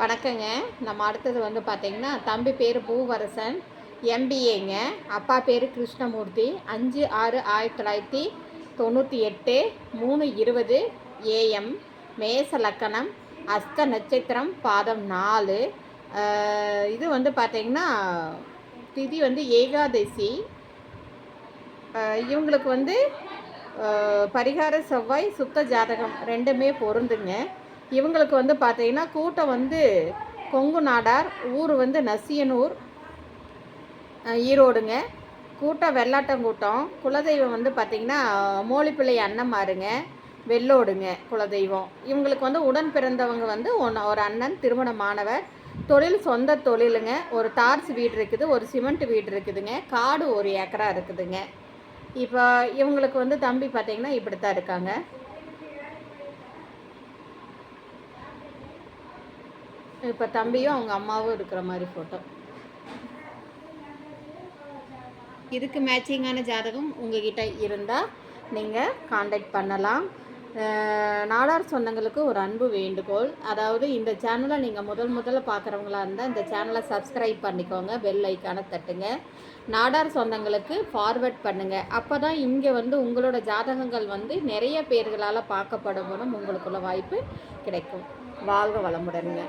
வணக்கங்க. நம்ம அடுத்தது வந்து பார்த்தீங்கன்னா தம்பி பேர் பூவரசன் எம்பிஏங்க அப்பா பேர் கிருஷ்ணமூர்த்தி. அஞ்சு ஆறு ஆயிரத்தி தொள்ளாயிரத்தி தொண்ணூற்றி எட்டு மூணு இருபது ஏஎம் மேச லக்கணம் அஸ்த நட்சத்திரம் பாதம் நாலு. இது வந்து பார்த்தீங்கன்னா திதி வந்து ஏகாதசி. இவங்களுக்கு வந்து பரிகார செவ்வாய் சுத்த ஜாதகம் ரெண்டுமே பொருந்துங்க. இவங்களுக்கு வந்து பார்த்தீங்கன்னா கூட்டம் வந்து கொங்கு நாடார் ஊர் வந்து நசியனூர் ஈரோடுங்க. கூட்டம். வெள்ளாட்டங்கூட்டம் குலதெய்வம் வந்து பார்த்திங்கன்னா மோழிப்பிள்ளை அண்ணன்மாருங்க வெள்ளோடுங்க குலதெய்வம். இவங்களுக்கு வந்து உடன் பிறந்தவங்க வந்து ஒன்று ஒரு அண்ணன் திருமணமானவர் தொழில் சொந்த தொழிலுங்க. ஒரு டார்ச் வீடு இருக்குது ஒரு சிமெண்ட் வீடு இருக்குதுங்க. காடு ஒரு ஏக்கரா இருக்குதுங்க. இப்போ இவங்களுக்கு வந்து தம்பி பார்த்தீங்கன்னா இப்படி தான் இருக்காங்க. இப்போ தம்பியும் அவங்க அம்மாவும் இருக்கிற மாதிரி ஃபோட்டோ இதுக்கு மேட்சிங்கான ஜாதகம் உங்ககிட்ட இருந்தால் நீங்கள் காண்டாக்ட் பண்ணலாம். நாடார் சொந்தங்களுக்கு ஒரு அன்பு வேண்டுகோள். அதாவது இந்த சேனலை நீங்கள் முதல் முதல்ல பார்க்குறவங்களா இருந்தால் இந்த சேனலை சப்ஸ்கிரைப் பண்ணிக்கோங்க. பெல் ஐக்கானை தட்டுங்க. நாடார் சொந்தங்களுக்கு ஃபார்வர்ட் பண்ணுங்கள் அப்போ தான் இங்கே வந்து உங்களோட ஜாதகங்கள் வந்து நிறைய பேர்களால் பார்க்கப்படும் உங்களுக்குள்ள வாய்ப்பு கிடைக்கும். வாழ்க வளமுடனுங்க